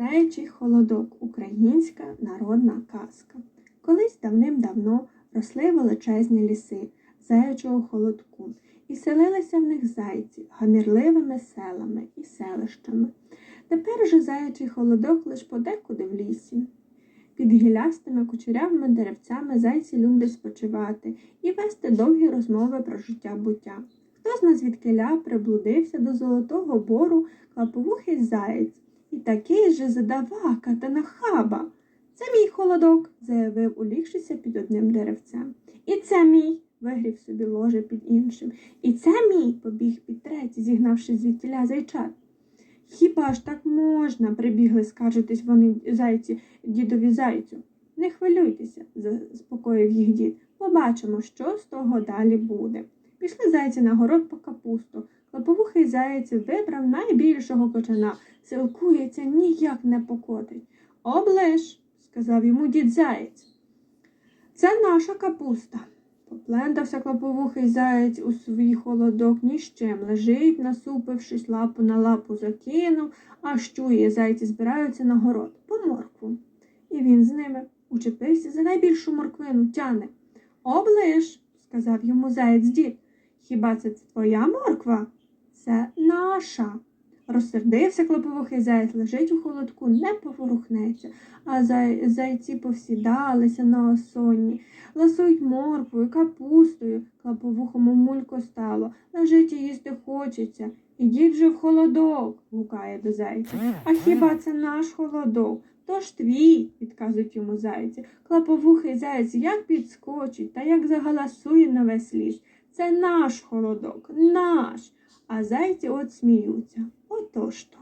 Заячий холодок українська народна казка. Колись давним-давно росли величезні ліси заячого холодку, і селилися в них зайці гамірливими селами і селищами. Тепер же заячий холодок лиш подекуди в лісі. Під гілястими кучерявими деревцями зайці люблять спочивати і вести довгі розмови про життя буття. Хто з нас звідкиля приблудився до золотого бору клаповухий заєць, і такий же задавака та нахаба. Це мій холодок, заявив, улігшися під одним деревцем. І це мій, вигрів собі ложе під іншим. І це мій, побіг під третій, зігнавши звідтіля зайчат. Хіба ж так можна? прибігли скаржитись вони зайці дідові зайцю. Не хвилюйтеся, заспокоїв їх дід. Побачимо, що з того далі буде. Пішли зайці на город по капусту. Клоповухий заєць вибрав найбільшого кочана, силкується, ніяк не покотить. Оближ, сказав йому дід заєць. Це наша капуста. Поплентався клоповухий заєць у свій холодок ні з чим. Лежить, насупившись, лапу на лапу закинув, аж чує, зайці збираються на город по моркву. І він з ними учепився за найбільшу морквину, тяне. Оближ, сказав йому заєць дід. Хіба це твоя морква? Це наша. Розсердився клоповухий заєць, лежить у холодку, не поворухнеться, а зай... зайці повсідалися на осонні, ласують морквою, капустою, клоповухому мулько стало, лежить і їсти хочеться. Ідіть же в холодок, гукає до зайця. А хіба це наш холодок? То ж твій, відказують йому зайці. Клаповухий заєць як підскочить та як загаласує на весь ліс. Це наш холодок, наш. А зайці от сміються. Отож то.